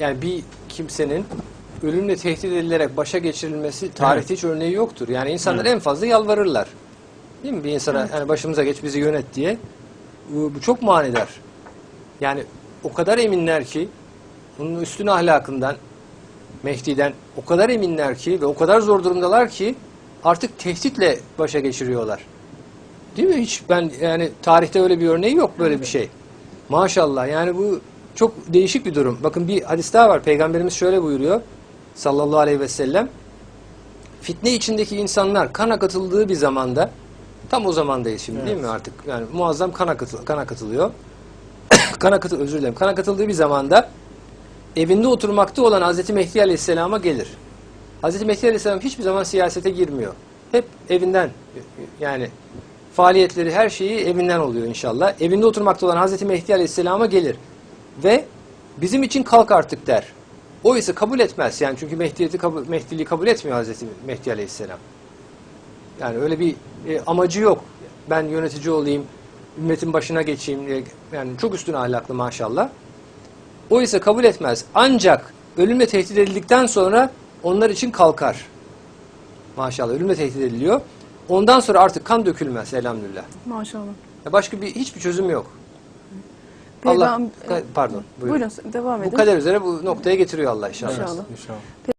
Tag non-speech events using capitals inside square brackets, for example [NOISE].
yani bir kimsenin ölümle tehdit edilerek başa geçirilmesi tarihte hiç örneği yoktur. Yani insanlar en fazla yalvarırlar. Değil mi? Bir insana yani başımıza geç bizi yönet diye. Bu, bu çok manidar. Yani o kadar eminler ki bunun üstün ahlakından Mehdi'den o kadar eminler ki ve o kadar zor durumdalar ki artık tehditle başa geçiriyorlar. Değil mi? Hiç ben yani tarihte öyle bir örneği yok böyle bir şey. Maşallah yani bu çok değişik bir durum. Bakın bir hadis daha var. Peygamberimiz şöyle buyuruyor. Sallallahu aleyhi ve sellem. Fitne içindeki insanlar kana katıldığı bir zamanda tam o zamandayız şimdi değil mi artık? Yani muazzam kana, katıl, kana katılıyor. [COUGHS] kana katıl özür dilerim. Kana katıldığı bir zamanda evinde oturmakta olan Hazreti Mehdi Aleyhisselam'a gelir. Hazreti Mehdi Aleyhisselam hiçbir zaman siyasete girmiyor. Hep evinden yani faaliyetleri her şeyi evinden oluyor inşallah. Evinde oturmakta olan Hazreti Mehdi Aleyhisselam'a gelir. Ve bizim için kalk artık der. O ise kabul etmez. Yani çünkü Mehdiyeti kabul, Mehdiliği kabul etmiyor Hazreti Mehdi Aleyhisselam. Yani öyle bir e, amacı yok. Ben yönetici olayım, ümmetin başına geçeyim diye. Yani çok üstün ahlaklı maşallah. O ise kabul etmez. Ancak ölümle tehdit edildikten sonra onlar için kalkar. Maşallah ölümle tehdit ediliyor. Ondan sonra artık kan dökülmez elhamdülillah. Maşallah. Ya Başka bir hiçbir çözüm yok. Allah Peygam- pardon buyurun. Buyurun devam edin. Bu kader üzere bu noktaya getiriyor Allah inşallah. İnşallah. İnşallah.